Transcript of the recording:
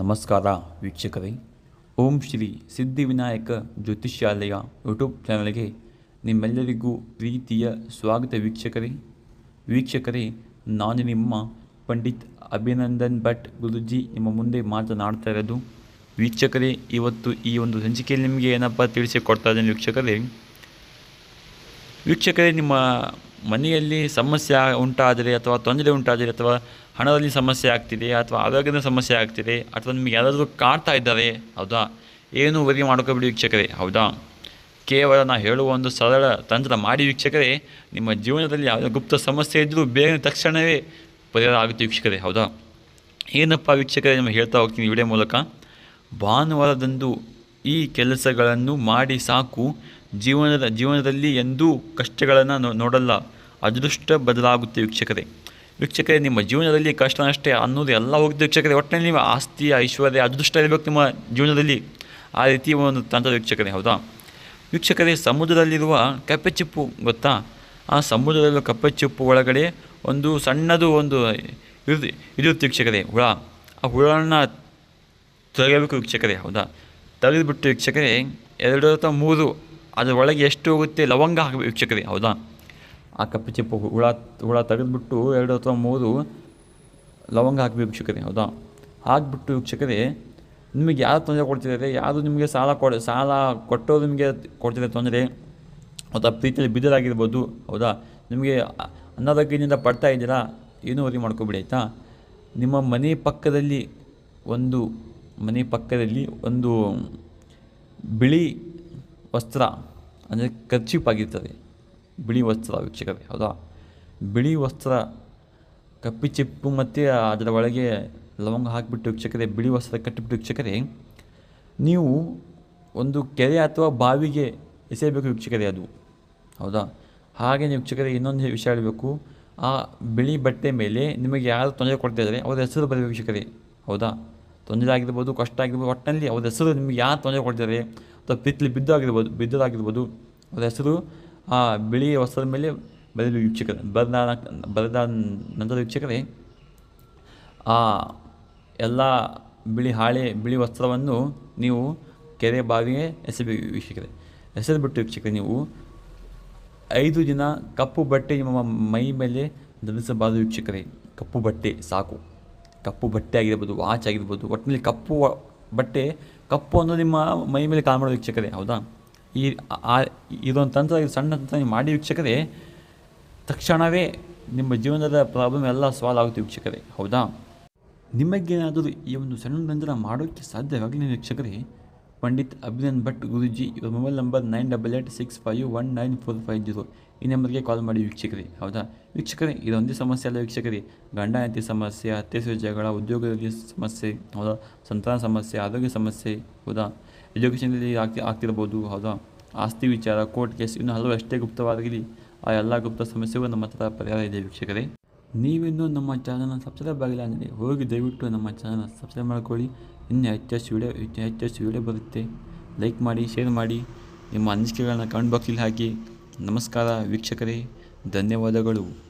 ನಮಸ್ಕಾರ ವೀಕ್ಷಕರೇ. ಓಂ ಶ್ರೀ ಸಿದ್ಧಿವಿನಾಯಕ ಜ್ಯೋತಿಷ್ಯಾಲಯ ಯೂಟ್ಯೂಬ್ ಚಾನಲ್ಗೆ ನಿಮ್ಮೆಲ್ಲರಿಗೂ ಪ್ರೀತಿಯ ಸ್ವಾಗತ ವೀಕ್ಷಕರೇ. ವೀಕ್ಷಕರೇ, ನಾನು ನಿಮ್ಮ ಪಂಡಿತ್ ಅಭಿನಂದನ್ ಭಟ್ ಗುರುಜಿ ನಿಮ್ಮ ಮುಂದೆ ಮಾತನಾಡ್ತಾ ಇರೋದು. ವೀಕ್ಷಕರೇ, ಇವತ್ತು ಈ ಒಂದು ಸಂಚಿಕೆಯಲ್ಲಿ ನಿಮಗೆ ಏನಪ್ಪ ತಿಳಿಸಿಕೊಡ್ತಾ ಇದ್ದೇನೆ ವೀಕ್ಷಕರೇ. ವೀಕ್ಷಕರೇ, ನಿಮ್ಮ ಮನೆಯಲ್ಲಿ ಸಮಸ್ಯೆ ಉಂಟಾದರೆ ಅಥವಾ ತೊಂದರೆ ಉಂಟಾದರೆ ಅಥವಾ ಹಣದಲ್ಲಿ ಸಮಸ್ಯೆ ಆಗ್ತಿದೆ ಅಥವಾ ಆರೋಗ್ಯದ ಸಮಸ್ಯೆ ಆಗ್ತಿದೆ ಅಥವಾ ನಿಮಗೆ ಯಾರಾದರೂ ಕಾಡ್ತಾ ಇದ್ದಾರೆ, ಹೌದಾ? ಏನು ವರಿ ಮಾಡ್ಕೋಬೇಡಿ ವೀಕ್ಷಕರೇ, ಹೌದಾ? ಕೇವಲ ನಾ ಹೇಳುವ ಒಂದು ಸರಳ ತಂತ್ರ ಮಾಡಿ ವೀಕ್ಷಕರೇ, ನಿಮ್ಮ ಜೀವನದಲ್ಲಿ ಯಾವುದೇ ಗುಪ್ತ ಸಮಸ್ಯೆ ಇದ್ದರೂ ಬೇಗ ತಕ್ಷಣವೇ ಪರಿಹಾರ ಆಗುತ್ತೆ ವೀಕ್ಷಕರೇ, ಹೌದಾ? ಏನಪ್ಪ ವೀಕ್ಷಕರೇ, ನಿಮಗೆ ಹೇಳ್ತಾ ಹೋಗ್ತೀನಿ ವಿಡಿಯೋ ಮೂಲಕ. ಭಾನುವಾರದಂದು ಈ ಕೆಲಸಗಳನ್ನು ಮಾಡಿ ಸಾಕು. ಜೀವನದ, ಜೀವನದಲ್ಲಿ ಎಂದೂ ಕಷ್ಟಗಳನ್ನು ನೋಡಲ್ಲ. ಅದೃಷ್ಟ ಬದಲಾಗುತ್ತೆ ವೀಕ್ಷಕರೇ. ವೀಕ್ಷಕರೇ, ನಿಮ್ಮ ಜೀವನದಲ್ಲಿ ಕಷ್ಟ ಅಷ್ಟೇ ಅನ್ನೋದು ಎಲ್ಲ ಹೋಗುತ್ತೆ ವೀಕ್ಷಕರೇ. ಒಟ್ಟಿನಲ್ಲಿ ನಿಮ್ಮ ಆಸ್ತಿ ಐಶ್ವರ್ಯ, ಅದೃಷ್ಟ ಇರಬೇಕು ನಿಮ್ಮ ಜೀವನದಲ್ಲಿ. ಆ ರೀತಿ ಒಂದು ತಂತ್ರ ವೀಕ್ಷಕರೇ, ಹೌದಾ? ವೀಕ್ಷಕರೇ, ಸಮುದ್ರದಲ್ಲಿರುವ ಕಪ್ಪೆಚಿಪ್ಪು ಗೊತ್ತಾ? ಆ ಸಮುದ್ರದಲ್ಲಿರುವ ಕಪ್ಪೆಚಿಪ್ಪು ಒಳಗಡೆ ಒಂದು ಸಣ್ಣದು ಒಂದು ಇರು ಇರುತ್ತೆ ವೀಕ್ಷಕರೇ, ಹುಳ. ಆ ಹುಳನ ತೆಗೆಯಬೇಕು ವೀಕ್ಷಕರೇ, ಹೌದಾ? ತೆಗೆದುಬಿಟ್ಟು ವೀಕ್ಷಕರೇ, ಎರಡು ಅಥವಾ ಮೂರು ಅದರ ಒಳಗೆ ಎಷ್ಟು ಹೋಗುತ್ತೆ? ಲವಂಗ ಹಾಕಬೇಕು ವೀಕ್ಷಕರೇ, ಹೌದಾ? ಆ ಕಪ್ಪು ಚಿಪ್ಪು ಹುಳ ಹುಳ ತೆಗೆದುಬಿಟ್ಟು ಎರಡು ಅಥವಾ ಮೂರು ಲವಂಗ ಹಾಕಬೇಕು ವೀಕ್ಷಕರೇ, ಹೌದಾ? ಹಾಕ್ಬಿಟ್ಟು ವೀಕ್ಷಕರೇ, ನಿಮಗೆ ಯಾರು ತೊಂದರೆ ಕೊಡ್ತಿದ್ದಾರೆ ಯಾರು ನಿಮಗೆ ಸಾಲ ಕೊಡ ಸಾಲ ಕೊಟ್ಟೋರು ನಿಮಗೆ ಕೊಡ್ತಿದ್ದಾರೆ ತೊಂದರೆ, ಅಥವಾ ಪ್ರೀತಿಯಲ್ಲಿ ಬಿದ್ದರಾಗಿರ್ಬೋದು, ಹೌದಾ? ನಿಮಗೆ ಅನಾರೋಗ್ಯದಿಂದ ಪಡ್ತಾ ಇದ್ದೀರಾ? ಏನೂ ವರಿ ಮಾಡ್ಕೊಬಿಡಿ, ಆಯಿತಾ? ನಿಮ್ಮ ಮನೆ ಪಕ್ಕದಲ್ಲಿ ಒಂದು ಮನೆ ಪಕ್ಕದಲ್ಲಿ ಒಂದು ಬಿಳಿ ವಸ್ತ್ರ, ಅಂದರೆ ಕರ್ಚೀಪ್ ಆಗಿರ್ತದೆ. ಬಿಳಿ ವಸ್ತ್ರ ವೀಕ್ಷಕರೇ, ಹೌದಾ? ಬಿಳಿ ವಸ್ತ್ರ, ಕಪ್ಪಿ ಚಿಪ್ಪು ಮತ್ತು ಅದರ ಒಳಗೆ ಲವಂಗ ಹಾಕಿಬಿಟ್ಟು ವೀಕ್ಷಕರೇ, ಬಿಳಿ ವಸ್ತ್ರ ಕಟ್ಟಿಬಿಟ್ಟು ವೀಕ್ಷಕರೇ, ನೀವು ಒಂದು ಕೆರೆ ಅಥವಾ ಬಾವಿಗೆ ಎಸೆಯಬೇಕು ವೀಕ್ಷಕರೇ ಅದು, ಹೌದಾ? ಹಾಗೆ ನೀವು ವೀಕ್ಷಕರೇ ಇನ್ನೊಂದು ವಿಷಯ ಹೇಳಬೇಕು. ಆ ಬಿಳಿ ಬಟ್ಟೆ ಮೇಲೆ ನಿಮಗೆ ಯಾರು ತೊಂದರೆ ಕೊಡ್ತಾ ಇದ್ದಾರೆ, ಅವ್ರ ಹೆಸರು ಬರಬೇಕು ವೀಕ್ಷಕರೇ, ಹೌದಾ? ತೊಂದರೆ ಆಗಿರ್ಬೋದು, ಕಷ್ಟ ಆಗಿರ್ಬೋದು ಒಟ್ಟಿನಲ್ಲಿ ಅವ್ರ ಹೆಸರು ನಿಮಗೆ ಯಾರು ತೊಂದರೆ ಕೊಡ್ತಿದ್ದಾರೆ ಅಥವಾ ಪಿತ್ಲಿ ಬಿದ್ದು ಆಗಿರ್ಬೋದು ಬಿದ್ದರಾಗಿರ್ಬೋದು ಅದರ ಹೆಸರು, ಆ ಬಿಳಿ ವಸ್ತ್ರದ ಮೇಲೆ ಬರೆದು ವೀಕ್ಷಕರೇ ಬರೆದ ಬರೆದ ನಂತರ ವೀಕ್ಷಕರೇ, ಆ ಎಲ್ಲ ಬಿಳಿ ಹಾಳೆ, ಬಿಳಿ ವಸ್ತ್ರವನ್ನು ನೀವು ಕೆರೆ ಬಾವಿಗೆ ಎಸೆಬೇಕು ವೀಕ್ಷಕರೇ. ಎಸೆದುಬಿಟ್ಟು ವೀಕ್ಷಕರೇ, ನೀವು ಐದು ದಿನ ಕಪ್ಪು ಬಟ್ಟೆ ನಿಮ್ಮ ಮೈ ಮೇಲೆ ಧರಿಸಬಾರದು ವೀಕ್ಷಕರೇ. ಕಪ್ಪು ಬಟ್ಟೆ ಸಾಕು. ಕಪ್ಪು ಬಟ್ಟೆ ಆಗಿರ್ಬೋದು, ವಾಚ್ ಆಗಿರ್ಬೋದು, ಒಟ್ಟಿನಲ್ಲಿ ಕಪ್ಪು ಬಟ್ಟೆ ಕಪ್ಪು ಅನ್ನೋದು ನಿಮ್ಮ ಮೈ ಮೇಲೆ ಕಾಲ್ ಮಾಡೋ ವೀಕ್ಷಕರೇ, ಹೌದಾ? ಈ ಆ ಇದೊಂದು ತಂತ್ರ, ಇದು ಸಣ್ಣ ತಂತ್ರ ನೀವು ಮಾಡಿ ವೀಕ್ಷಕರೇ, ತಕ್ಷಣವೇ ನಿಮ್ಮ ಜೀವನದ ಪ್ರಾಬ್ಲಮ್ ಎಲ್ಲ ಸಾಲ್ವ್ ಆಗುತ್ತೆ ವೀಕ್ಷಕರೇ, ಹೌದಾ? ನಿಮಗೇನಾದರೂ ಈ ಒಂದು ಸಣ್ಣ ತಂತ್ರ ಮಾಡೋಕ್ಕೆ ಸಾಧ್ಯವಾಗಲಿ ವೀಕ್ಷಕರೇ ಪಂಡಿತ್ ಅಭಿನಂದ್ ಭಟ್ ಗುರುಜಿ, ಇವರ mobile number nine double eight six five one nine four five zero ಈ ನಂಬರ್ಗೆ ಕಾಲ್ ಮಾಡಿ ವೀಕ್ಷಕರಿ. ಹೌದಾ? ವೀಕ್ಷಕರೇ, ಇದೊಂದೇ ಸಮಸ್ಯೆ ಅಲ್ಲ ವೀಕ್ಷಕರಿ. ಗಂಡ ಹೆಂಡತಿ ಸಮಸ್ಯೆ, ಅತ್ತೆ ಜಗಳ, ಉದ್ಯೋಗದಲ್ಲಿ ಸಮಸ್ಯೆ, ಹೌದಾ? ಸಂತಾನ ಸಮಸ್ಯೆ, ಆರೋಗ್ಯ ಸಮಸ್ಯೆ, ಹೌದಾ? ಎಜುಕೇಷನಲ್ಲಿ ಆಗ್ತಿ ಆಗ್ತಿರ್ಬೋದು, ಹೌದಾ? ಆಸ್ತಿ ವಿಚಾರ ಕೋರ್ಟ್ ಕೇಸ್ ಇನ್ನು ಹಲವು ಅಷ್ಟೇ ಗುಪ್ತವಾಗಿರಲಿ, ಆ ಎಲ್ಲ ಗುಪ್ತ ಸಮಸ್ಯೆಗೂ ನಮ್ಮ ಹತ್ರ ಪರಿಹಾರ ಇದೆ ವೀಕ್ಷಕರೇ. ನೀವಿನ್ನೂ ನಮ್ಮ ಚಾನಲ್ನ ಸಬ್ಸ್ಕ್ರೈಬ್ ಆಗಿಲ್ಲ ಅಂದರೆ ಹೋಗಿ ದಯವಿಟ್ಟು ನಮ್ಮ ಚಾನಲ್ನ ಸಬ್ಸ್ಕ್ರೈಬ್ ಮಾಡ್ಕೊಳ್ಳಿ. ಇನ್ನೂ ಹೆಚ್ಚು ವೀಡಿಯೋ ಹೆಚ್ಚು ಹೆಚ್ಚೆಚ್ಚು ವೀಡಿಯೋ ಬರುತ್ತೆ. ಲೈಕ್ ಮಾಡಿ ಶೇರ್ ಮಾಡಿ. ನಿಮ್ಮ ಅನಿಸಿಕೆಗಳನ್ನ ಕಮೆಂಟ್ ಬಾಕ್ಸಲ್ಲಿ ಹಾಕಿ. ನಮಸ್ಕಾರ ವೀಕ್ಷಕರೇ. ಧನ್ಯವಾದಗಳು.